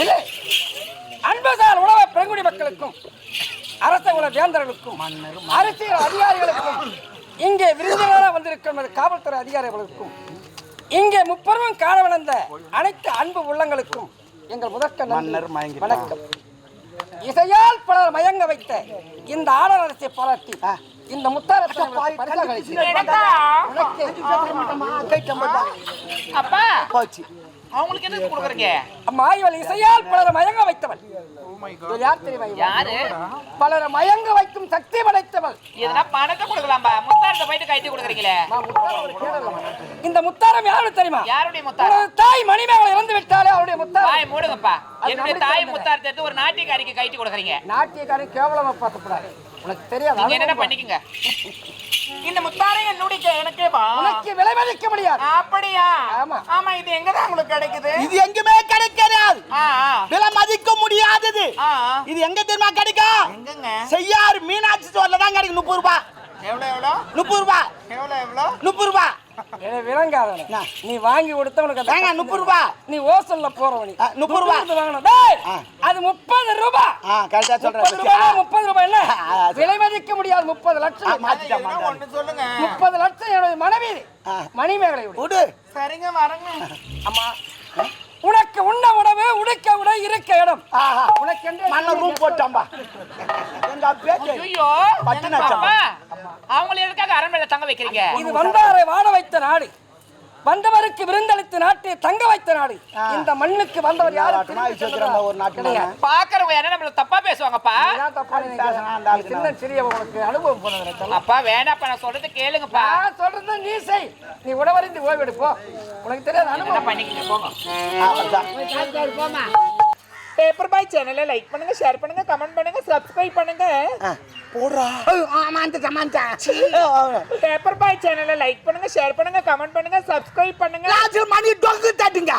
இல்லை. அன்புசார் உலக பெருங்குடி மக்களுக்கும் அரச குல வேந்தர்களுக்கும் அரசியல் அதிகாரிகளுக்கும் இங்கே விருந்தினராக வந்திருக்கும் நமது காவல்துறை அதிகாரிகளுக்கும் இங்கே முப்பருவம் காண வளர்ந்த அனைத்து அன்பு உள்ளங்களுக்கும் எங்கள் முதற்க நன்றி. வணக்கம். இசையால் பலர் மயங்க வைத்த இந்த ஆடல் அரசை பாராட்டி இந்த முத்தாரத்தை அப்பா. போச்சு. அவங்களுக்கு என்ன கொடுக்குறீங்க? மாயவள் இசையால் பலர் மயங்க வைத்தவள். இவர் யார் தெரியுமா? யாரு? பலரை மயங்க வைக்கும் சக்தி படைத்தவள். எதுனா பணத்தை கொடுக்கலாம்பா? முத்தாரத்தை போயிட்டு கைட்டி கொடுக்குறீங்களே. இந்த முத்தாரம் யாரு தெரியுமா? யாருடைய முத்தாரம்? தாய் மணிமேகலை இறந்து விட்டாலே அவருடைய முத்தாரம். வாய் மூடுங்கப்பா. என்னுடைய தாய் தெரியாது. முத்தாரத்தை எடுத்து ஒரு நாட்டியக்காரிக்கு கைட்டி கொடுக்குறீங்க. நாட்டியக்காரன் கேவலமா பார்க்கக்கூடாது உனக்கு தெரியாது? அனுபவம். பண்ணிக்கங்க? இந்த முத்தாரம் என்னுடைய எனக்கேப்பா உனக்கு விலை மதிக்க முடியாது. அப்படியா? ஆமா. ஆமா இது எங்கதான் உங்களுக்கு கிடைக்குது? இது எங்குமே கிடைக்காது. விலை மதிக்க முடியாதது. இது எங்க தெரியுமா கிடைக்கும் எங்கங்க? செய்யாறு மீனாட்சி ஸ்டோர்ல தான் கிடைக்கும் முப்பது ரூபாய் எவ்வளவு எவ்வளவு முப்பது ரூபாய் எவ்வளவு எவ்வளவு முப்பது ரூபாய் எனக்கு நீ வாங்கி கொடுத்த உனக்கு அந்த ஏங்க கஷ்டம் முப்பது ரூபாய் நீ ஓசல்ல போறவனி முப்பது ரூபா. வாங்கணும். அது முப்பது ரூபாய் ஆ கரெக்டா முப்பது ரூபாய் சொல்றேன் முப்பது ரூபாய் என்ன ஆ, ஆ, விலை மதிக்க முடியாது முப்பது லட்சம். மாத்திட்டேன் சொல்லுங்க? முப்பது லட்சம் என்னுடைய மனைவி. மணிமேகலை விடு. சரிங்க வரங்க. அம்மா. உனக்கு உண்ண உணவு உடுக்க உடை இருக்க இடம். ஆஹா. உனக்கு என்று மண்ண ரூம் போட்டாம்பா. எங்க பேச்சு ஐயோ நச்சம். அப்பா அவங்களை எதுக்காக அரண்மனையில தங்க வைக்கிறீங்க? இது வந்தாரை வாழ வைத்த நாடு. வந்தவருக்கு விருந்தளித்து நாட்டை தங்க வைத்த நாடு. இந்த மண்ணுக்கு வந்தவர் வச்சிருக்கிறோம் ஒரு நாட்டு. பாக்குறவங்க என்ன நம்மள தப்பா பேசுவாங்கப்பா. ஆளுக்கு சின்ன சிறிய உனக்கு அனுபவம் போனது அப்பா வேணாப்பா நான் சொல்றது கேளுங்கப்பா. நான் சொல்றது நீ செய். நீ உடவறிந்து ஓய்வெடு போ. உனக்கு தெரியாது என்ன அனுபவம். பண்ணிக்கிங்க போங்க. பேப்பர் பாய் சேனலை லைக் பண்ணுங்க ஷேர் பண்ணுங்க கமெண்ட் பண்ணுங்க சப்ஸ்கிரைப் பண்ணுங்க. போடுறா. ஐயோ, ஆமா அந்த சமாந்தா பேப்பர் பாய் சேனலை லைக் பண்ணுங்க ஷேர் பண்ணுங்க கமெண்ட் பண்ணுங்க சப்ஸ்கிரைப் பண்ணுங்க. லாஸ்ட் மணி டொங்கு தட்டுங்க.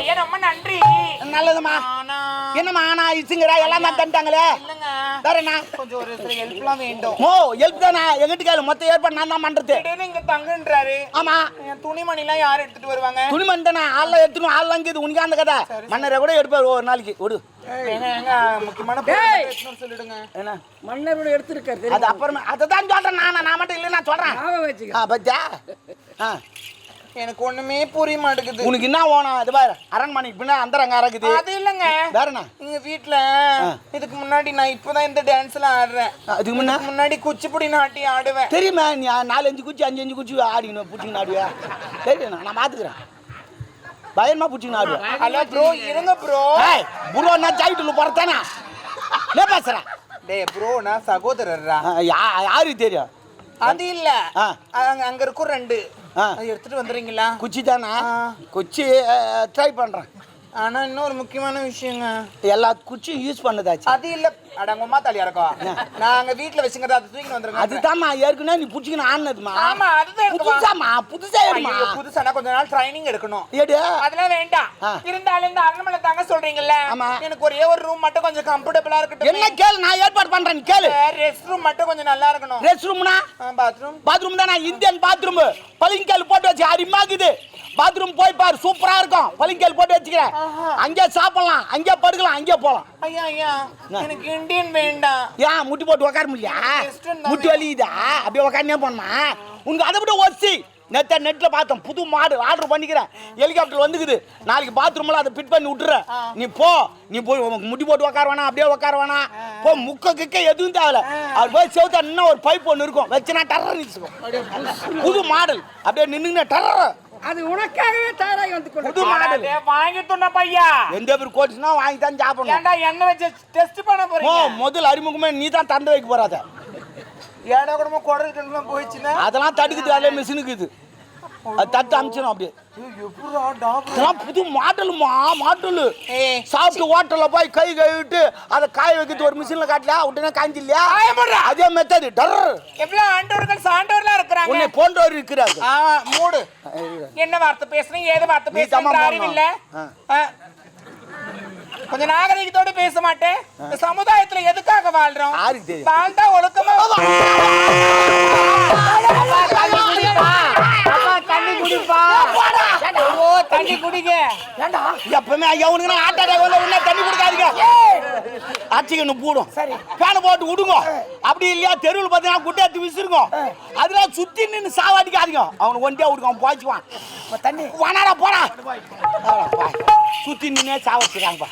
ஐயா ரொம்ப நன்றி. நல்லதுமா? ஆனா என்னம்மா நான் இசுங்கிறா எல்லாம் தான் இல்லைங்க. வேற என்ன? கொஞ்சம் ஒரு சில ஹெல்ப்லாம் வேண்டும். ஓ ஹெல்ப் தானே? எங்கிட்ட கேளு மொத்த ஏற்பாடு நான் தான் பண்றது. இங்க தங்குன்றாரு. ஆமா. என் துணிமணிலாம் யார் எடுத்துட்டு வருவாங்க? துணிமணி தானே ஆள்லாம் எடுத்துணும் ஆள்லாம் இருக்குது உனக்கு அந்த கதை. மன்னரை கூட எடுப்பார் ஒரு நாளைக்கு. ஏங்க முக்கியமான. சொல்லிடுங்க. என்ன மன்னரோட எடுத்திருக்காரு அது? அப்புறமே அதை தான் சொல்றேன் நான் நான் மட்டும் இல்லை நான் சொல்றேன். வச்சுக்க. பத்தியா? ஆ. எனக்கு ஒண்ணுமே புரிய மாட்டேங்குது. உனக்கு என்ன வேணும்? அது பாரு அரண்மனைக்கு பின்ன அந்தரங்க இருக்குது அது இல்லைங்க. வேற என்ன? எங்க வீட்ல இதுக்கு முன்னாடி நான் இப்பதான் இந்த டான்ஸ்ல ஆடுறேன். அதுக்கு முன்ன? இதுக்கு முன்னாடி குச்சிப்புடி நாட்டி ஆடுவேன். தெரியுமா நீ நாலு அஞ்சு குச்சி அஞ்சு அஞ்சு குச்சி ஆடிக்கணும் பிடிச்சிங்கன்னு ஆடுவியா தெரியும்? நான் நான் பார்த்துக்கிறேன் பயமா பிடிச்சிங்கன்னு ஆடுவேன் ஹலோ ப்ரோ இருங்க ப்ரோ ஏய் புரோ நான் ஜாயிட்டுல போறதானே என்ன பேசுறேன் டேய் ப்ரோ நான் சகோதரர்ரா. ஆ, யா- யாருக்கு தெரியும்? அது இல்ல. ஆ. அங்க அங்க இருக்கும் ரெண்டு. எடுத்துட்டு வந்துடுறீங்களா? குச்சி தானே. குச்சி ட்ரை பண்றேன். ஆனா இன்னொரு முக்கியமான விஷயங்க. எல்லா குச்சியும் யூஸ் பண்ணதாச்சு. அது இல்ல. அடங்கம்மா தலியா இருக்கோம் நாங்க வீட்ல வச்சுங்கிறத அது தூக்கி வந்துருங்க. அதுதாம்மா ஏற்கனவே நீ புடிச்சிக்கணும் ஆனதுமா ஆமா அதுதான் புதுசாமா புதுசா எடுமா புதுசானா கொஞ்ச நாள் ட்ரைனிங் எடுக்கணும். எடு. அதெல்லாம் வேண்டாம். இருந்தாலும் இந்த அரண்மனை தாங்க சொல்றீங்கல்ல. ஆமா. எனக்கு ஒரே ஒரு ரூம் மட்டும் கொஞ்சம் கம்ஃபர்டபுளா என்ன இருக்கட்டும் கேளு நான் ஏற்பாடு பண்றேன் கேளு. ரெஸ்ட் ரூம் மட்டும் கொஞ்சம் நல்லா இருக்கணும். ரெஸ்ட் ரூம்னா பாத்ரூம் பாத்ரூம் தானே இந்தியன் பாத்ரூம் பளிங்கால் போட்டு வச்சு அருமாக்குது பாத்ரூம் போய் பாரு சூப்பரா இருக்கும். பளிங்கால் போட்டு வச்சுக்கிறேன். அங்கே சாப்பிடலாம் அங்கே படுக்கலாம் அங்கே போலாம் ஐயா ஐயா எனக்கு இந்தியன் வேண்டாம். ஏன் முட்டி போட்டு உட்கார தானே. முட்டி வலிக்குதா? அப்படியே உட்காந்தே போனமா உனக்கு அதை விட ஒசி நெத்த நெட்ல பார்த்தோம் புது மாடு ஆர்டர் பண்ணிக்கிறேன். ஹெலிகாப்டர் வந்துக்குது. நாளைக்கு பாத்ரூம்ல அதை ஃபிட் பண்ணி விட்டுறேன். நீ போ. நீ போய் முட்டி போட்டு உட்கார வேணாம் அப்படியே உட்கார வேணாம். போ முக்க கிக்க எதுவும் தேவையில்ல. அவர் போய் செவுத்தா இன்னும் ஒரு பைப் ஒன்று இருக்கும். வச்சுனா டர்ற நிற்கும் புது மாடல். அப்படியே நின்னுங்க டர்ற அது உனக்காகவே தயாராகி வந்து புது மாடல். வாங்கி துண்ண பையா? எந்த பேர் கோச்சுனா வாங்கி தான் சாப்பிடணும். ஏன்டா என்ன வச்சு டெஸ்ட் பண்ண ஓ போறீங்க முதல் அறிமுகமே நீ தான் தந்து வைக்க போறாத. ஏடா கூடமா குடல் போயிடுச்சுன்னா? அதெல்லாம் தடுக்குது அதிலே மிஷினுக்கு இது. அது தட்டு அமிச்சிடும் அப்படியே. டாப் இதெல்லாம் புது மாடலுமா? மாடலு. ஏய் சாப்பிட்டு ஹோட்டல்ல போய் கை கழுவிட்டு அதை காய வைக்கிறது ஒரு மிஷின்ல காட்டல உடனே காய்ஞ்சி இல்லையா. அதே மெத்தடு டர். எவ்வளவு ஆண்டவர்கள் சான்றவர்களா இருக்கிறாங்க? உன்னை போன்றவர் இருக்கிறார் ஆமா மூடு. என்ன வார்த்தை பேசுறீங்க? ஏது வார்த்தை பேசுறீங்க அறிவு இல்ல போடணும். ஆ. கொஞ்சம் நாகரிகத்தோட பேச மாட்டேன். இந்த சமுதாயத்துல எதுக்காக வாழ்றோம்? வாழ்ந்தா ஒழுக்கமா தண்ணி குடிப்பா. அப்பா, தண்ணி குடிப்பா ஏண்டா? எப்பவுமே எவனுக்கு ஆட்டாடா உள்ள தண்ணி கொடுக்காதீங்க. அடிச்சுக்கணும் பூடும். சரி. பேனை போட்டு விடுங்க அப்படி இல்லையா தெருவில் பார்த்தீங்கன்னா குட்டை எடுத்து விசிறுங்க. அதெல்லாம் சுத்தி நின்று சாவாடிக்காதீங்க. அவனுக்கு ஒண்டியா விடுங்க அவன் போச்சுவான் தண்ணி. வானாடா போடா. சுத்தி நின்னே சாவடிச்சுக்காங்கப்பா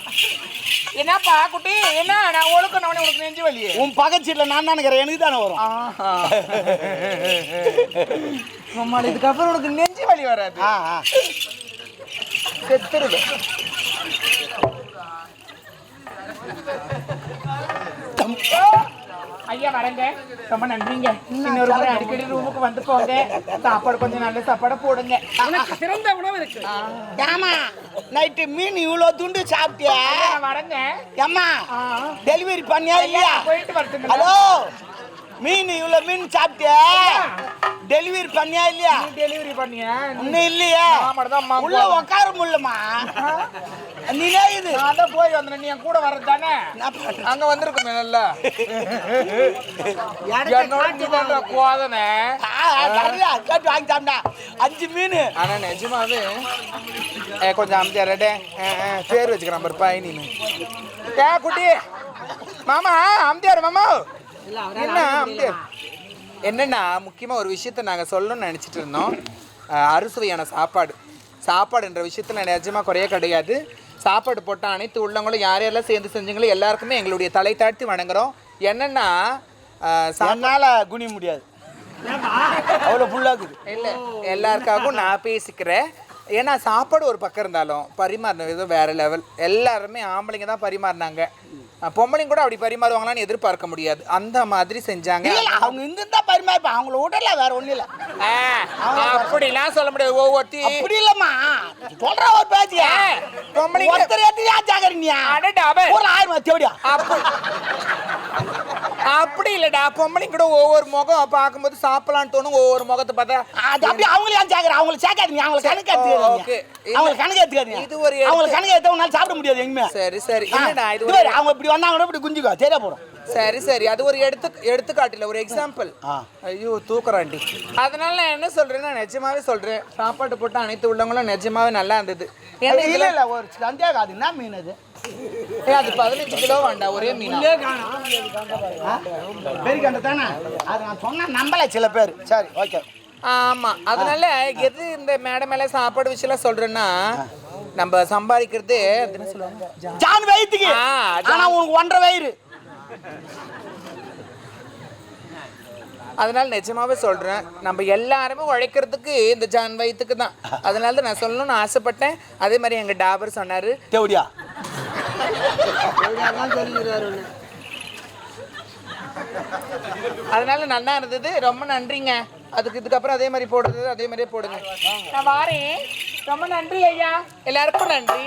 என்னப்பா குட்டி? என்ன? நான் ஒழுக்கணும் உனக்கு நெஞ்சு வலி. உன் பக்கச்சீட்டில் நான் நினைக்கிறேன் எனக்கு தானே வரும். அம்மா இதுக்கப்புறம் உனக்கு நெஞ்சு வலி வராது. செத்துருது ஐயா வரேங்க. ரொம்ப நன்றிங்க. இன்னொரு முறை அடிக்கடி ரூமுக்கு வந்து போங்க. சாப்பாடு கொஞ்சம் நல்ல சாப்பாடு போடுங்க. சிறந்த உணவு இருக்கு. ஏமா நைட்டு மீன் இவ்வளோ துண்டு சாப்பிட்டியா? வரேங்க. ஏம்மா டெலிவரி பண்ணியா இல்லையா? போயிட்டு வரட்டுங்க. ஹலோ மீன் இவ்வளோ மீன் சாப்பிட்டியா? டெலிவரி பண்ணியா இல்லையா? டெலிவரி பண்ணியா? இன்னும் இல்லையா? நான் உள்ள உட்கார முடியலமா நீனே இது? நான் தான் போய் வந்தேன் நீ என் கூட வர்றது தானே? அங்க வந்திருக்குமே நல்லா. என்னோட கோதனை கேட்டு வாங்கி சாப்பிட்டா. அஞ்சு மீன். ஆனா நிஜமாவே ஏ கொஞ்சம் அமைச்சாரடே பேர் வச்சுக்கிறேன் பாரு பாய் நீ ஏ குட்டி. மாமா அம்தியார் மாமா. என்ன அம்தியார் என்னன்னா முக்கியமா ஒரு விஷயத்த நாங்க சொல்லணும்னு நினைச்சிட்டு இருந்தோம். அறுசுவையான சாப்பாடு. சாப்பாடுன்ற விஷயத்துல நிஜமா குறைய கிடையாது. சாப்பாடு போட்ட அனைத்து உள்ளவங்களும் யார் யாரெல்லாம் சேர்ந்து செஞ்சீங்களோ எல்லாருக்குமே எங்களுடைய தலை தாழ்த்தி வணங்குறோம். என்னன்னா அஹ், சா- என்னால குனிய முடியாது. அவ்வளோ ஃபுல்லாகுது இல்லை எல்லாருக்காகவும் நான் பேசிக்கிறேன். ஏன்னா சாப்பாடு ஒரு பக்கம் இருந்தாலும் பரிமாறின விதம் வேற லெவல் எல்லாருமே ஆம்பளைங்க தான் பரிமாறினாங்க. அஹ் பொம்பளைங்க கூட அப்படி பரிமாறுவாங்களான்னு எதிர்பார்க்க முடியாது. அந்த மாதிரி செஞ்சாங்க. அவங்க இருந்து பரிமாறிப்பா. அவங்கள விடல வேற ஒண்ணும் இல்ல. அப்படிலாம் சொல்ல முடியாது. ஒவ்வொருத்தி அப்படி இல்லம்மா. சொல்ற ஒரு பேச்சு பொம்பளைங்க- ஒருத்தர் எடுத்து ஏன் அடடா, அவ- ஒரு ஆயிரம் தேவடியா அப்படி. இல்லடா பொம்பளைங்க கூட ஒவ்வொரு முகம் பார்க்கும்போது சாப்பிடலான்னு தோணும் ஒவ்வொரு முகத்தை பார்த்தா அது அப்படி அவங்களே ஏன் ஜாகர அவங்கள சேர்க்காதீங்க அவங்கள கணக்கு. எடுத்துக்காதீங்க. அவங்கள கணக்கு எடுத்துக்காதீங்க இது ஒரு அவங்கள கணக்கு எடுத்து உன்னால சாப்பிட முடியாது எங்குமே சரி சரி. இல்லடா இது அவங்க இப்படி வந்தாங்கன்னா இப்படி குஞ்சுக்கோ. சரியா போடும் சரி சரி. அது ஒரு எடுத்து எடுத்துக்காட்டுல ஒரு எக்ஸாம்பிள். ஐயோ தூக்குறாண்டி அதனால நான் என்ன சொல்றேன்னா நிஜமாவே சொல்றேன். சாப்பாடு போட்டு அனைத்து உள்ளவங்களும் நிஜமாவே நல்லா இருந்தது. ஏன்னா இல்ல இல்ல ஒரு சந்தேகம் அது என்ன மீன் அது? ஏய், அது பதினஞ்சு கிலோ வேண்டாம் ஒரே மீனா. பெருக்கண்ட தானே? அது நான் சொன்னா நம்பல சில பேர். சரி ஓகே. ஆமா அதனால எது இந்த மேடை மேல சாப்பாடு விஷயம் சொல்றேன்னா நம்ம சம்பாதிக்கிறது ஜான் வயிற்றுக்கு ஆ, ஜான். ஆனா உனக்கு ஒன்றரை வயிறு. அதனால நிஜமாவே சொல்றேன் நம்ம எல்லாருமே உழைக்கிறதுக்கு இந்த ஜான் வயிற்றுக்கு தான். அதனால தான் நான் சொல்லணும்னு ஆசைப்பட்டேன். அதே மாதிரி எங்க டாபர் சொன்னாரு. தேவடியா அதனால நல்லா இருந்தது. ரொம்ப நன்றிங்க. அதுக்கு இதுக்கப்புறம் அதே மாதிரி போடுறது அதே மாதிரியே போடுங்க. நான் வாரேன். ரொம்ப நன்றி ஐயா. எல்லாருக்கும் நன்றி.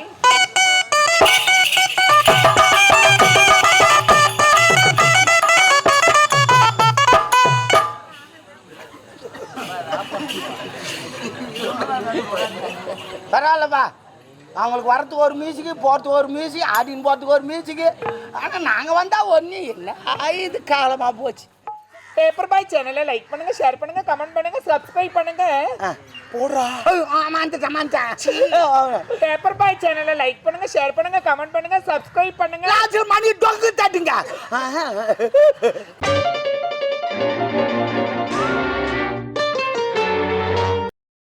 பரவாயில்லப்பா அவங்களுக்கு வரத்துக்கு ஒரு மியூசிக்கு போகிறதுக்கு ஒரு மியூசிக் ஆடின்னு போகிறதுக்கு ஒரு மியூசிக்கு ஆனால் நாங்கள் வந்தால் ஒன்றும் இல்லை. இது காலமாக போச்சு. பேப்பர் பாய் சேனலை லைக் பண்ணுங்க ஷேர் பண்ணுங்க கமெண்ட் பண்ணுங்க சப்ஸ்கிரைப் பண்ணுங்க. போடுறா. பேப்பர் பாய் சேனலை லைக் பண்ணுங்க ஷேர் பண்ணுங்க கமெண்ட் பண்ணுங்க சப்ஸ்கிரைப் பண்ணுங்க. மணி டொங்கு தட்டுங்க.